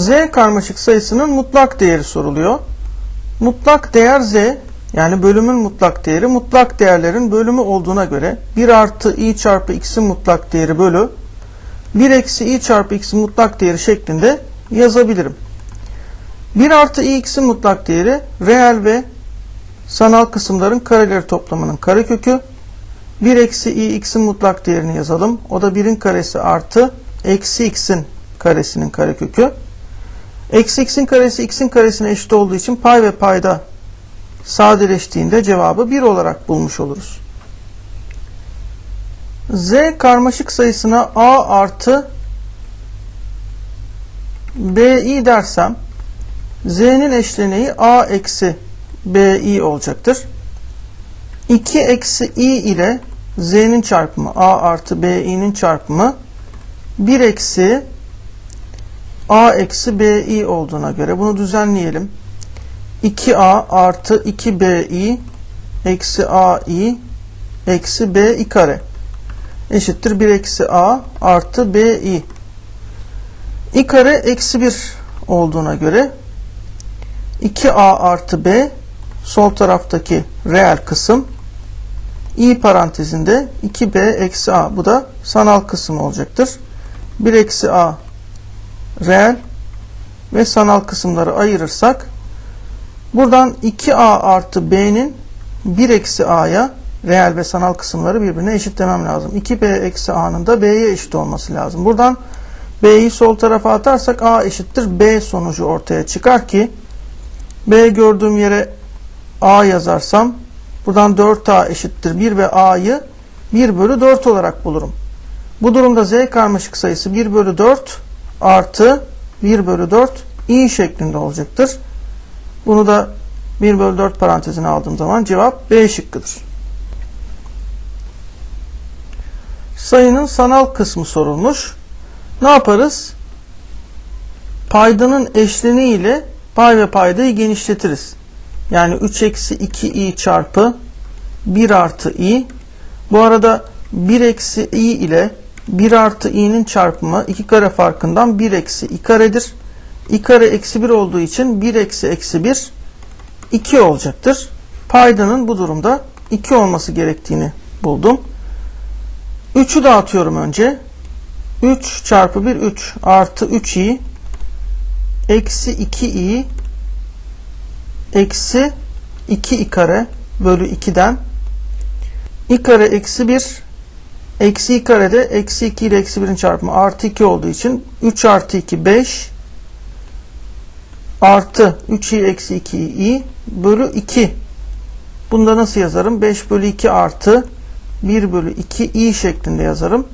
Z karmaşık sayısının mutlak değeri soruluyor. Mutlak değer Z yani bölümün mutlak değeri mutlak değerlerin bölümü olduğuna göre 1 artı i çarpı x'in mutlak değeri bölü 1 eksi i çarpı x'in mutlak değeri şeklinde yazabilirim. 1 artı i x'in mutlak değeri reel ve sanal kısımların kareleri toplamının karekökü. 1 eksi i x'in mutlak değerini yazalım. O da 1'in karesi artı eksi x'in karesinin karekökü. Eksi x'in karesi x'in karesine eşit olduğu için pay ve payda sadeleştiğinde cevabı 1 olarak bulmuş oluruz. Z karmaşık sayısına a artı bi dersem z'nin eşleneği a eksi bi olacaktır. 2 eksi i ile z'nin çarpımı a artı bi'nin çarpımı 1 eksi a eksi bi olduğuna göre bunu düzenleyelim. 2a artı 2bi eksi ai eksi bi kare eşittir 1 eksi a artı bi. i kare eksi 1 olduğuna göre 2a artı b sol taraftaki reel kısım i parantezinde 2b eksi a bu da sanal kısım olacaktır. 1 eksi a reel ve sanal kısımları ayırırsak buradan 2a artı b'nin 1 eksi a'ya reel ve sanal kısımları birbirine eşitlemem lazım. 2b eksi a'nın da b'ye eşit olması lazım. Buradan b'yi sol tarafa atarsak a eşittir b sonucu ortaya çıkar ki b gördüğüm yere a yazarsam buradan 4a eşittir 1 ve a'yı 1 bölü 4 olarak bulurum. Bu durumda z karmaşık sayısı 1 bölü 4 artı 1 bölü 4 i şeklinde olacaktır. Bunu da 1 bölü 4 parantezine aldığım zaman cevap B şıkkıdır. Sayının sanal kısmı sorulmuş. Ne yaparız? Paydanın eşleniği ile pay ve paydayı genişletiriz. Yani 3 eksi 2i çarpı 1 artı i. Bu arada 1 eksi i ile 1 artı i'nin çarpımı 2 kare farkından 1 eksi i karedir. i kare eksi 1 olduğu için 1 eksi eksi 1 2 olacaktır. Paydanın bu durumda 2 olması gerektiğini buldum. 3'ü dağıtıyorum önce. 3 çarpı 1 3 artı 3i eksi 2i eksi 2i kare bölü 2'den i kare eksi 1 eksi i karede eksi 2 ile eksi 1'in çarpımı artı 2 olduğu için 3 artı 2 5 artı 3i eksi 2i bölü 2 bunda nasıl yazarım? 5 bölü 2 artı 1 bölü 2 i şeklinde yazarım.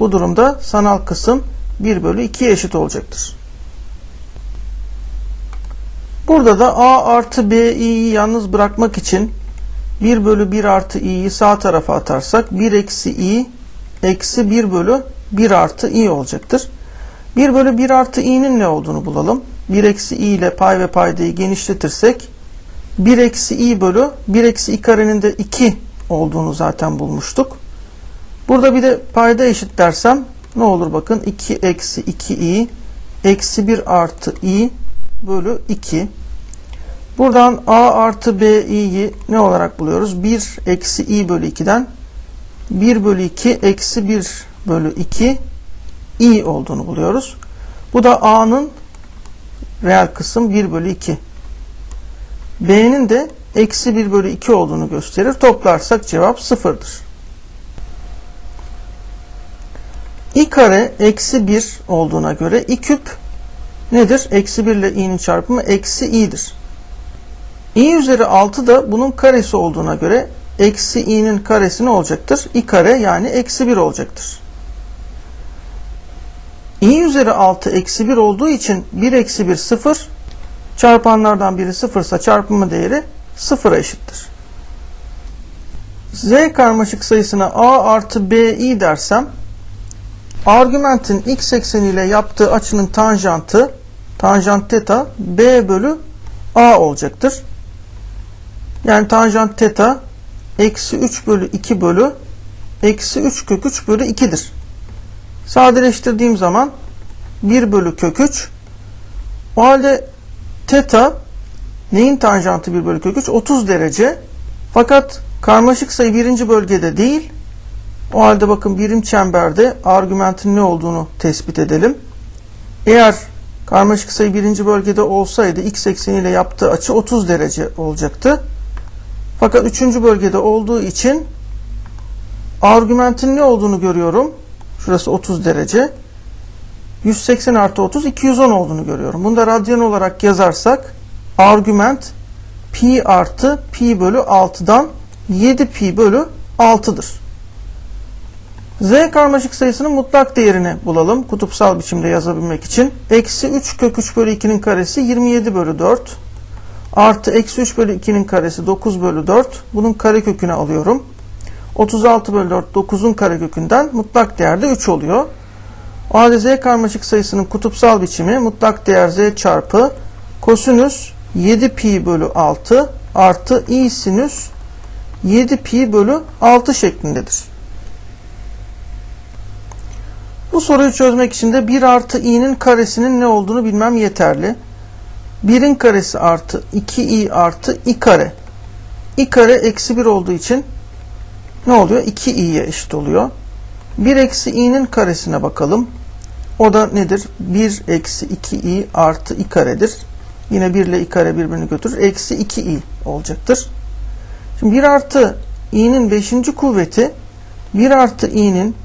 Bu durumda sanal kısım 1 bölü 2'ye eşit olacaktır. Burada da a artı bi'yi yalnız bırakmak için 1 bölü 1 artı i'yi sağ tarafa atarsak 1 eksi i eksi 1 bölü 1 artı i olacaktır. 1 bölü 1 artı i'nin ne olduğunu bulalım. 1 eksi i ile pay ve paydayı genişletirsek 1 eksi i bölü 1 eksi i karenin de 2 olduğunu zaten bulmuştuk. Burada bir de payda eşit dersem ne olur bakın 2 eksi 2i eksi 1 artı i bölü 2. Buradan a artı bi'yi ne olarak buluyoruz? 1 eksi i bölü 2'den 1 bölü 2 eksi 1 bölü 2 i olduğunu buluyoruz. Bu da a'nın reel kısım 1 bölü 2. b'nin de eksi 1 bölü 2 olduğunu gösterir. Toplarsak cevap sıfırdır. i kare eksi 1 olduğuna göre i küp nedir? Eksi 1 ile i'nin çarpımı eksi i'dir. i üzeri 6 da bunun karesi olduğuna göre eksi i'nin karesi ne olacaktır? i kare yani eksi 1 olacaktır. i üzeri 6 eksi 1 olduğu için 1 eksi 1 0 çarpanlardan biri 0 ise çarpımı değeri 0'a eşittir. z karmaşık sayısına a artı bi dersem argümentin x ekseniyle yaptığı açının tanjantı tanjant teta b bölü a olacaktır. Yani tanjant teta eksi 3 bölü 2 bölü eksi 3 kök 3 bölü 2'dir. Sadeleştirdiğim zaman 1 bölü kök 3 O halde teta neyin tanjantı 1 bölü kök 3? 30 derece. Fakat karmaşık sayı birinci bölgede değil. O halde bakın birim çemberde argümantin ne olduğunu tespit edelim. Eğer karmaşık sayı birinci bölgede olsaydı x ekseniyle yaptığı açı 30 derece olacaktı. Fakat üçüncü bölgede olduğu için argümantin ne olduğunu görüyorum. Şurası 30 derece. 180 artı 30 210 olduğunu görüyorum. Bunu da radyan olarak yazarsak argüment pi artı pi bölü 6'dan 7 pi bölü 6'dır. Z karmaşık sayısının mutlak değerini bulalım. Kutupsal biçimde yazabilmek için. Eksi 3 kök 3 bölü 2'nin karesi 27 bölü 4. Artı eksi 3 bölü 2'nin karesi 9 bölü 4. Bunun karekökünü alıyorum. 36 bölü 4 9'un karekökünden mutlak değerde 3 oluyor. O halde z karmaşık sayısının kutupsal biçimi mutlak değer z çarpı kosinüs 7 pi bölü 6 artı i sinüs 7 pi bölü 6 şeklindedir. Bu soruyu çözmek için de 1 artı i'nin karesinin ne olduğunu bilmem yeterli. 1'in karesi artı 2i artı i kare. i kare eksi 1 olduğu için ne oluyor? 2i'ye eşit oluyor. 1 eksi i'nin karesine bakalım. O da nedir? 1 eksi 2i artı i karedir. Yine 1 ile i kare birbirini götürür. Eksi 2i olacaktır. Şimdi 1 artı i'nin 5. kuvveti 1 artı i'nin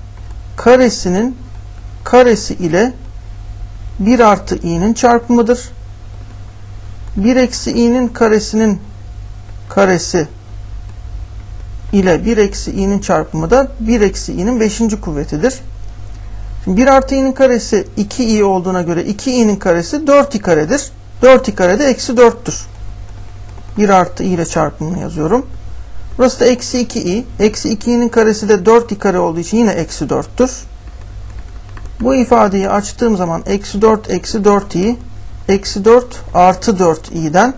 karesinin karesi ile 1 artı i'nin çarpımıdır. 1 eksi i'nin karesinin karesi ile 1 eksi i'nin çarpımı da 1 eksi i'nin 5. kuvvetidir. Şimdi 1 artı i'nin karesi 2i olduğuna göre 2i'nin karesi 4i karedir. 4i kare de eksi 4'tür. 1 artı i ile çarpımını yazıyorum. Burası da eksi 2i. Eksi 2i'nin karesi de 4i kare olduğu için yine eksi 4'tür. Bu ifadeyi açtığım zaman eksi 4 eksi 4i eksi 4 artı 4i'den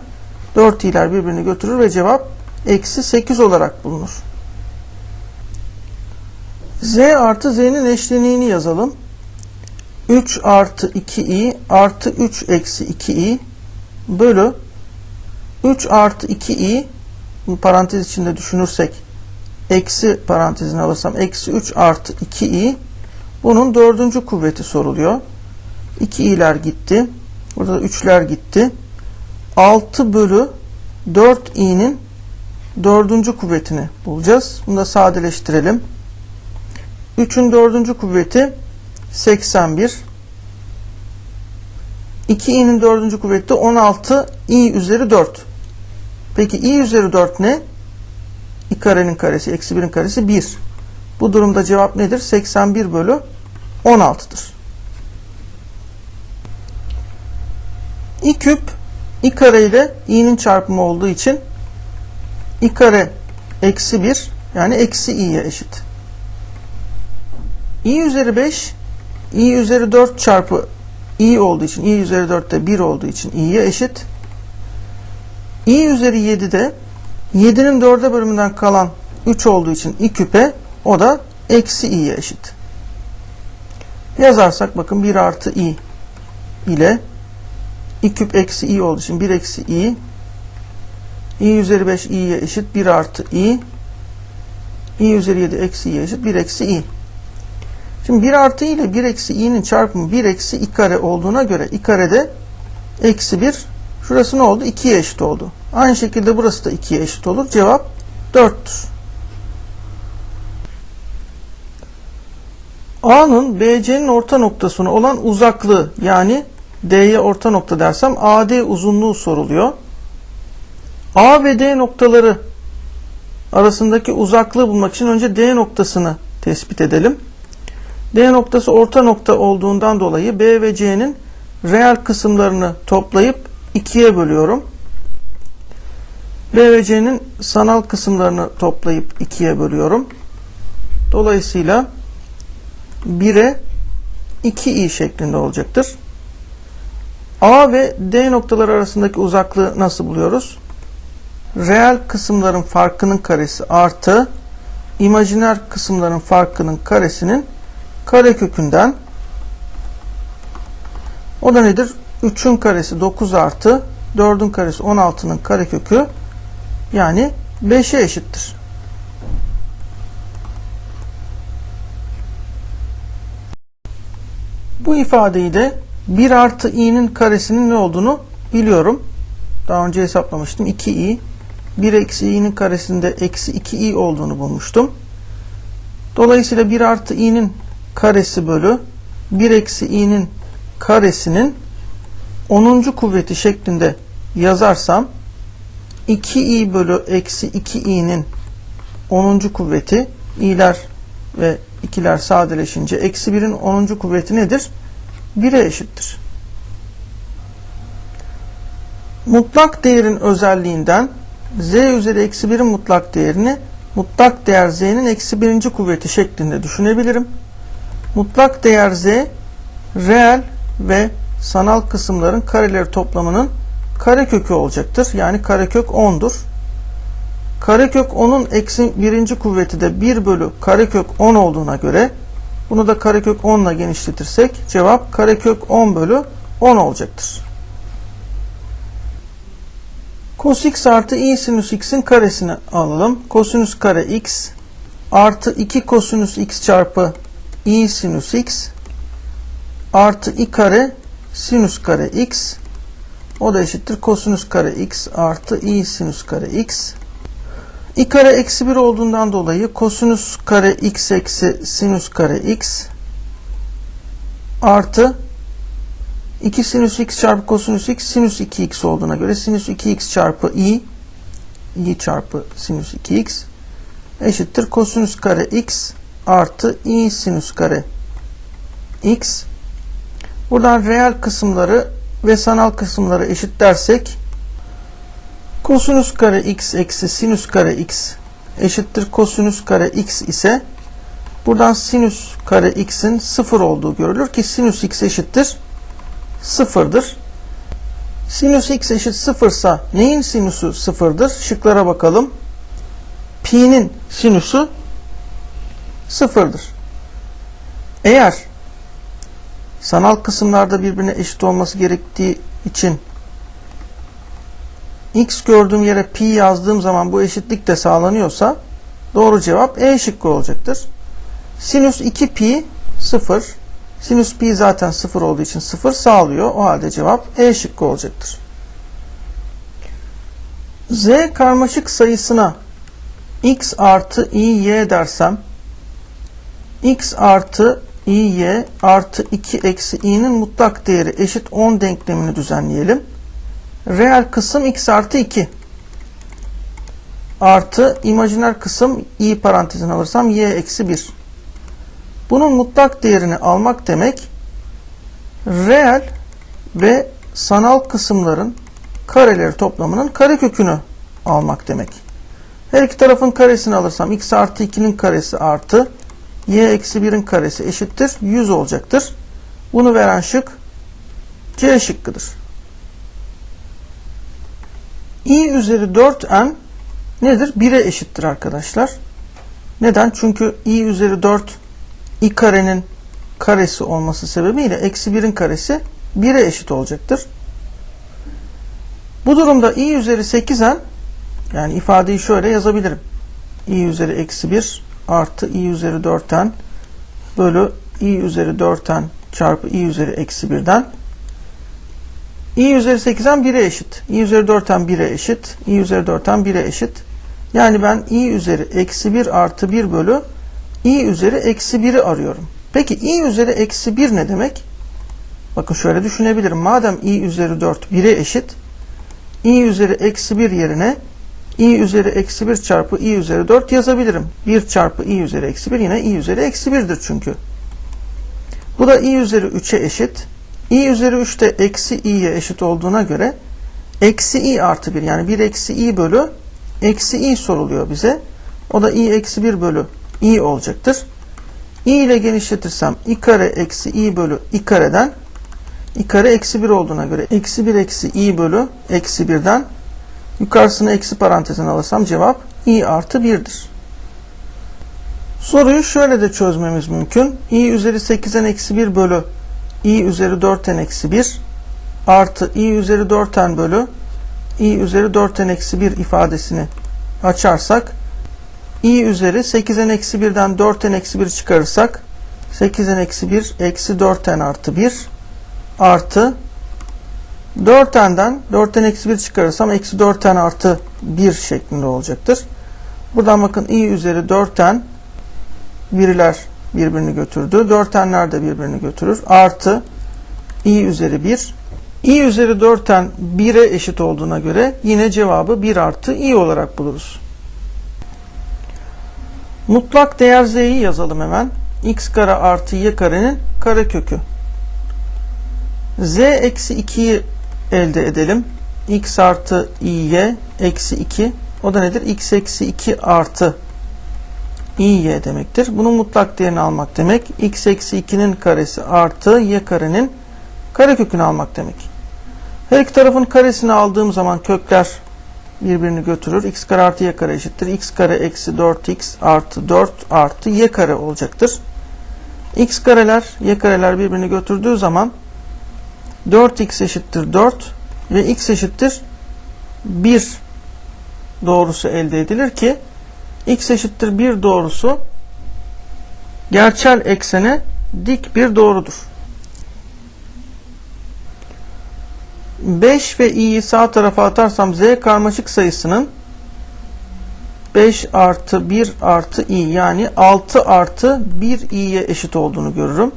4i'ler birbirini götürür ve cevap eksi 8 olarak bulunur. z artı z'nin eşleniğini yazalım. 3 artı 2i artı 3 eksi 2i bölü 3 artı 2i bu parantez içinde düşünürsek eksi parantezine alırsam eksi 3 artı 2i bunun dördüncü kuvveti soruluyor. 2i'ler gitti. Burada da 3'ler gitti. 6 bölü 4i'nin dördüncü kuvvetini bulacağız. Bunu da sadeleştirelim. 3'ün dördüncü kuvveti 81. 2i'nin dördüncü kuvveti de 16 i üzeri 4. Peki i üzeri 4 ne? i karenin karesi, eksi 1'in karesi 1. Bu durumda cevap nedir? 81 bölü 16'dır. İ küp i kare ile i'nin çarpımı olduğu için i kare eksi 1 yani eksi i'ye eşit. i üzeri 5 i üzeri 4 çarpı i olduğu için i üzeri 4 de 1 olduğu için i'ye eşit. i üzeri 7 de 7'nin 4'e bölümünden kalan 3 olduğu için i küpe o da eksi i'ye eşit. Yazarsak bakın 1 artı i ile i küp eksi i olduğu için 1 eksi i i üzeri 5 i'ye eşit 1 artı i i üzeri 7 eksi i'ye eşit 1 eksi i. Şimdi 1 artı i ile 1 eksi i'nin çarpımı 1 eksi i kare olduğuna göre i karede eksi 1 şurası ne oldu? 2'ye eşit oldu. Aynı şekilde burası da 2'ye eşit olur. Cevap 4'tür. A'nın BC'nin orta noktasına olan uzaklığı yani D'ye orta nokta dersem AD uzunluğu soruluyor. A ve D noktaları arasındaki uzaklığı bulmak için önce D noktasını tespit edelim. D noktası orta nokta olduğundan dolayı B ve C'nin reel kısımlarını toplayıp ikiye bölüyorum. B ve C'nin sanal kısımlarını toplayıp ikiye bölüyorum. Dolayısıyla 1'e 2i şeklinde olacaktır. A ve D noktaları arasındaki uzaklığı nasıl buluyoruz? Reel kısımların farkının karesi artı imajiner kısımların farkının karesinin karekökünden o da nedir? 3'ün karesi 9 artı 4'ün karesi 16'nın karekökü yani 5'e eşittir. Bu ifadeyi de 1 artı i'nin karesinin ne olduğunu biliyorum. Daha önce hesaplamıştım. 2i. 1 eksi i'nin karesinde eksi 2i olduğunu bulmuştum. Dolayısıyla 1 artı i'nin karesi bölü 1 eksi i'nin karesinin 10. kuvveti şeklinde yazarsam 2i bölü eksi 2i'nin 10. kuvveti i'ler ve ikiler sadeleşince eksi 1'in 10. kuvveti nedir? 1'e eşittir. Mutlak değerin özelliğinden z üzeri eksi 1'in mutlak değerini mutlak değer z'nin eksi 1. kuvveti şeklinde düşünebilirim. Mutlak değer z reel ve sanal kısımların kareleri toplamının karekökü olacaktır. Yani karekök 10'dur. Karekök 10'un eksi 1. kuvveti de 1 bölü karekök 10 olduğuna göre bunu da karekök 10 ile genişletirsek cevap karekök 10 bölü 10 olacaktır. Cos x artı i sinüs x'in karesini alalım. Kosinüs kare x artı 2 kosinüs x çarpı i sinüs x artı i kare sinüs kare x o da eşittir kosinüs kare x artı i sinüs kare x i kare eksi 1 olduğundan dolayı kosinüs kare x eksi sinüs kare x artı 2 sinüs x çarpı kosinüs x sinüs 2x olduğuna göre sinüs 2x çarpı i i çarpı sinüs 2x eşittir kosinüs kare x artı i sinüs kare x. Buradan reel kısımları ve sanal kısımları eşitlersek kosinüs kare x eksi sinüs kare x eşittir kosinüs kare x ise buradan sinüs kare x'in sıfır olduğu görülür ki sinüs x eşittir sıfırdır. Sinüs x eşit sıfırsa neyin sinüsü sıfırdır? Şıklara bakalım. Pi'nin sinüsü sıfırdır. Eğer sanal kısımlarda birbirine eşit olması gerektiği için x gördüğüm yere pi yazdığım zaman bu eşitlik de sağlanıyorsa doğru cevap E şıkkı olacaktır. Sinüs 2 pi 0 Sinüs pi zaten 0 olduğu için 0 sağlıyor. O halde cevap E şıkkı olacaktır. Z karmaşık sayısına x artı iy dersem x artı iy artı 2 eksi i'nin mutlak değeri eşit 10 denklemini düzenleyelim. Reel kısım x artı 2 artı imajiner kısım i parantezine alırsam y eksi 1 bunun mutlak değerini almak demek reel ve sanal kısımların kareleri toplamının karekökünü almak demek. Her iki tarafın karesini alırsam x artı 2'nin karesi artı y eksi 1'in karesi eşittir 100 olacaktır. Bunu veren şık C şıkkıdır. İ üzeri 4n nedir? 1'e eşittir arkadaşlar. Neden? Çünkü i üzeri 4 i karenin karesi olması sebebiyle eksi 1'in karesi 1'e eşit olacaktır. Bu durumda i üzeri 8'en yani ifadeyi şöyle yazabilirim. i üzeri eksi 1 artı i üzeri 4'ten bölü i üzeri 4'ten çarpı i üzeri eksi 1'den i üzeri 8'en 1'e eşit. i üzeri 4'ten 1'e eşit. i üzeri 4'ten 1'e eşit. Yani ben i üzeri eksi 1 artı 1 bölü i üzeri eksi 1'i arıyorum. Peki i üzeri eksi 1 ne demek? Bakın şöyle düşünebilirim. Madem i üzeri 4 1'e eşit i üzeri eksi 1 yerine i üzeri eksi 1 çarpı i üzeri 4 yazabilirim. 1 çarpı i üzeri eksi 1 yine i üzeri eksi 1'dir çünkü. Bu da i üzeri 3'e eşit. İ üzeri 3 de eksi i'ye eşit olduğuna göre eksi i artı 1 yani 1 eksi i bölü eksi i soruluyor bize. O da i eksi 1 bölü i olacaktır. i ile genişletirsem i kare eksi i bölü i kareden i kare eksi 1 olduğuna göre eksi 1 eksi i bölü eksi 1'den yukarısını eksi parantezine alırsam cevap i artı 1'dir. Soruyu şöyle de çözmemiz mümkün. i üzeri 8'en eksi 1 bölü i üzeri 4'en eksi 1 artı i üzeri 4n bölü i üzeri 4n eksi 1 ifadesini açarsak i üzeri 8n eksi 1'den 4n eksi 1 çıkarırsak 8n eksi 1 eksi 4n artı 1 artı 4n'den 4n eksi 1 çıkarırsam eksi 4n artı 1 şeklinde olacaktır. Buradan bakın i üzeri 4n biriler birbirini götürdü. 4n'ler de birbirini götürür. Artı i üzeri 1. i üzeri 4n 1'e eşit olduğuna göre yine cevabı 1 artı i olarak buluruz. Mutlak değer z'yi yazalım hemen. x kare artı y karenin karekökü. z eksi 2'yi elde edelim. x artı y eksi 2. O da nedir? x eksi 2 artı y demektir. Bunun mutlak değerini almak demek. x eksi 2'nin karesi artı y karenin karekökünü almak demek. Her iki tarafın karesini aldığım zaman kökler birbirini götürür. x kare artı y kare eşittir. x kare eksi 4x artı 4 artı y kare olacaktır. x kareler y kareler birbirini götürdüğü zaman 4x eşittir 4 ve x eşittir 1 doğrusu elde edilir ki x eşittir 1 doğrusu gerçel eksene dik bir doğrudur. 5 ve i'yi sağ tarafa atarsam z karmaşık sayısının 5 artı 1 artı i yani 6 artı 1 i'ye eşit olduğunu görürüm.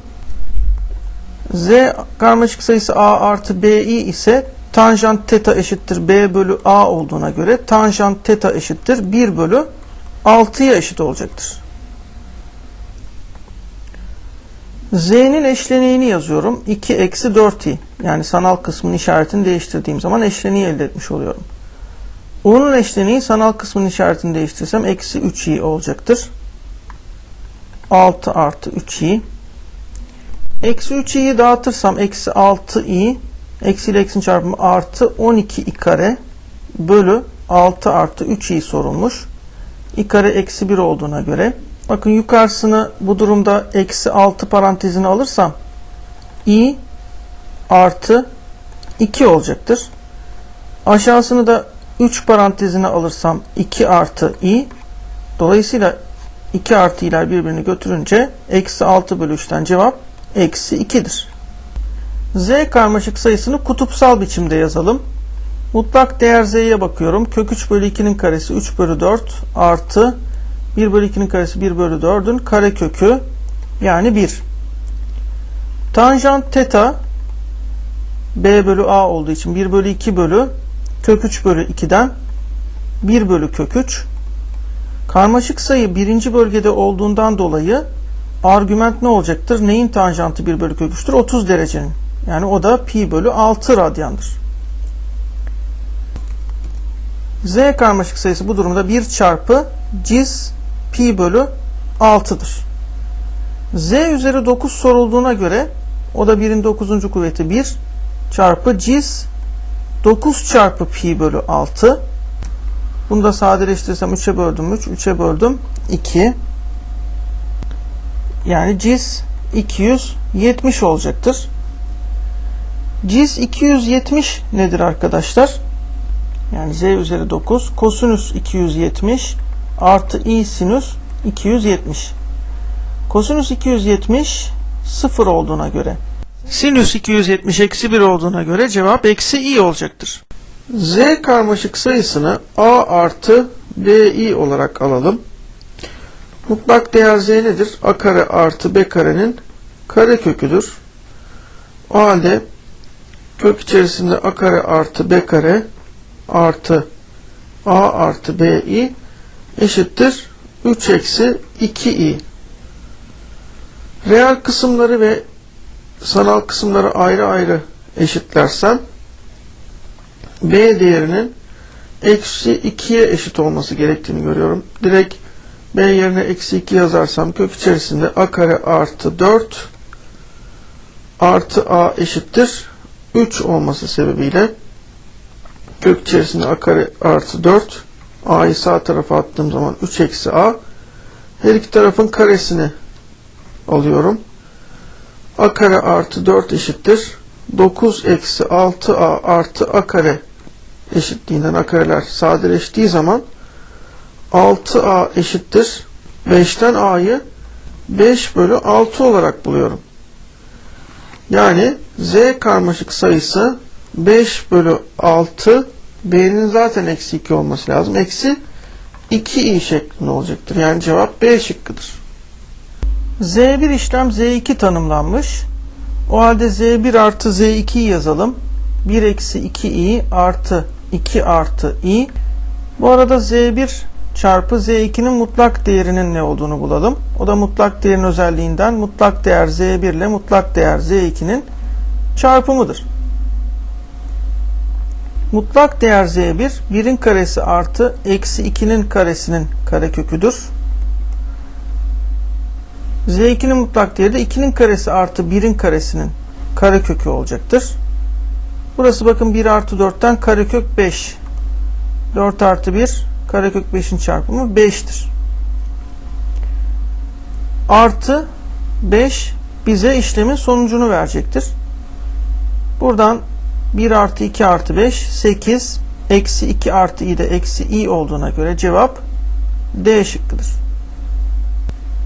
z karmaşık sayısı a artı bi ise tanjant teta eşittir b bölü a olduğuna göre tanjant teta eşittir 1 bölü 6'ya eşit olacaktır. Z'nin eşleniğini yazıyorum. 2 eksi 4i. Yani sanal kısmın işaretini değiştirdiğim zaman eşleniği elde etmiş oluyorum. U'nun eşleniği sanal kısmın işaretini değiştirsem eksi 3i olacaktır. 6 artı 3i. Eksi 3i'yi dağıtırsam eksi 6i eksi ile eksinin çarpımı artı 12i kare bölü 6 artı 3i sorulmuş. İ kare eksi 1 olduğuna göre bakın yukarısını bu durumda eksi 6 parantezini alırsam i artı 2 olacaktır. Aşağısını da 3 parantezine alırsam 2 artı i dolayısıyla 2 artı i'ler birbirini götürünce eksi 6 bölü 3'ten cevap eksi 2'dir. Z karmaşık sayısını kutupsal biçimde yazalım. Mutlak değer z'ye bakıyorum. Kök 3 bölü 2'nin karesi 3 bölü 4 artı 1 bölü 2'nin karesi 1 bölü 4'ün kare kökü yani 1. Tanjant teta b bölü a olduğu için 1 bölü 2 bölü kök 3 bölü 2'den 1 bölü kök 3. Karmaşık sayı birinci bölgede olduğundan dolayı argüment ne olacaktır? Neyin tanjantı 1 bölü kök 3'tür? 30 derecenin. Yani o da pi bölü 6 radyandır. Z karmaşık sayısı bu durumda 1 çarpı ciz pi bölü 6'dır. Z üzeri 9 sorulduğuna göre o da 1'in 9. kuvveti 1 çarpı ciz 9 çarpı pi bölü 6. Bunu da sadeleştirirsem 3'e böldüm 3, 3'e böldüm 2. Yani ciz 270 olacaktır. Ciz 270 nedir arkadaşlar? Yani z üzeri 9 kosinüs 270 artı i sinüs 270. Kosinüs 270 sıfır olduğuna göre sinüs 270 eksi 1 olduğuna göre cevap eksi i olacaktır. Z karmaşık sayısını a artı bi olarak alalım. Mutlak değer z nedir? a kare artı b karenin kare köküdür. O halde kök içerisinde a kare artı b kare artı a artı bi eşittir 3 eksi 2i. Reel kısımları ve sanal kısımları ayrı ayrı eşitlersem b değerinin eksi 2'ye eşit olması gerektiğini görüyorum. Direkt b yerine eksi 2 yazarsam kök içerisinde a kare artı 4 artı a eşittir 3 olması sebebiyle kök içerisinde a kare artı 4 a'yı sağ tarafa attığım zaman 3 eksi a her iki tarafın karesini alıyorum. a kare artı 4 eşittir 9 eksi 6a artı a kare eşitliğinden a kareler sadeleştiği zaman 6a eşittir 5'ten a'yı 5 bölü 6 olarak buluyorum. Yani z karmaşık sayısı 5 bölü 6 b'nin zaten eksi 2 olması lazım. Eksi 2i şeklinde olacaktır. Yani cevap B şıkkıdır. Z1 işlem Z2 tanımlanmış. O halde Z1 artı Z2'yi yazalım. 1 eksi 2i artı 2 artı i. Bu arada Z1 çarpı Z2'nin mutlak değerinin ne olduğunu bulalım. O da mutlak değerin özelliğinden mutlak değer Z1 ile mutlak değer Z2'nin çarpımıdır. Mutlak değer Z1 1'in karesi artı eksi 2'nin karesinin kareköküdür. Z2'nin mutlak değeri de 2'nin karesi artı 1'in karesinin karekökü olacaktır. Burası bakın 1 artı 4'ten karekök 5. 4 artı 1 karekök 5'in çarpımı 5'tir. Artı 5 bize işlemin sonucunu verecektir. Buradan 1 artı 2 artı 5 8 eksi 2 artı i de eksi i olduğuna göre cevap D şıkkıdır.